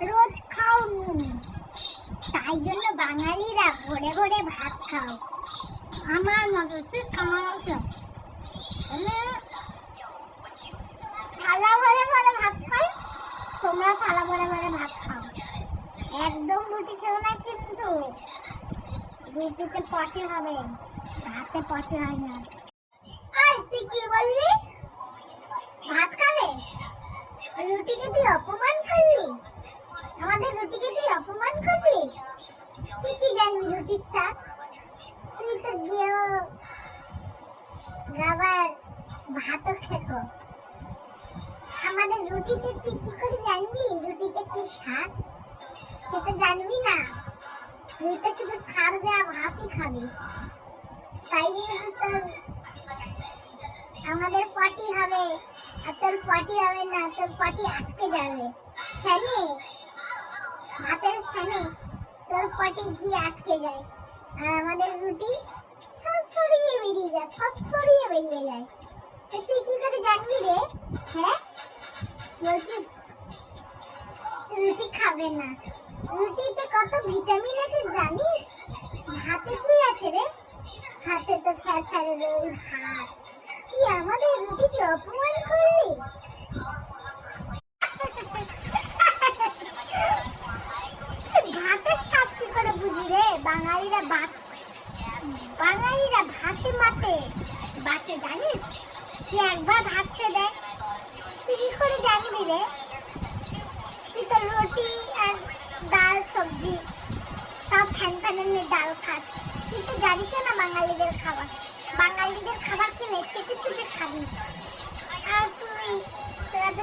রোজ খাও নুন। তাই জন্য বাঙালিরা ভোরে ভোরে ভাত খাও। আমার মতো ঠিক আমার মতো থালা ভরে ভরে ভাত খাই তোমরা থালা ভরে ভরে ভাত খাও। একদম রুটি খেও না কিন্তু। রুটিতে পটি হবে, ভাতে পটি হয় না। তুই কি বললি? ভাত খাবে? রুটিকে তুই অপমান করলি আমাদের রুটিকে তুই অপমান করলি তুই কি জানবি রুটির স্বাদ তুই তো গিয়েও আবার ভাতও খেত আমাদের রুটিতে তুই কি করে জানবি? রুটিতে কি স্বাদ? সেটা জানবি না। তুই তো শুধু সার দেওয়া ভাতই খাবি। তাই তোর আমাদের পার্টি হবে। আর তোর পার্টি হবে না, তোর পার্টি আটকে যাবে। ফ্যানে ভাতের ফ্যানে তোর পার্টি গিয়ে আটকে যায়। আর আমাদের রুটি সরসরিয়ে বেরিয়ে যায় সরসরিয়ে বেরিয়ে যায়। তো তুই কি করে জানবি রে? হ্যাঁ? বলছিস রুটি খাবে না। রুটিতে কত ভিটামিন আছে জানিস? ভাতে কি আছে রে? হাতে তো ফ্যাল রোল ভাত। তুই আমাদের রুটিকে অপমান করলি? বাঙালিরা ভাত বাঙালিরা ভাতে মাতে। বাচ্চা জানিস? তুই একবার ভাত খেয়ে তুই কি করে জানবি রে? তুই তো রুটি আর ডাল, সবজি, সব ফ্যান ফ্যানের ডাল খাস। তুই তো জানিস না বাঙালিদের খাবার। বাঙালিদের খাবার খেলে চেটে চেটে খাবি।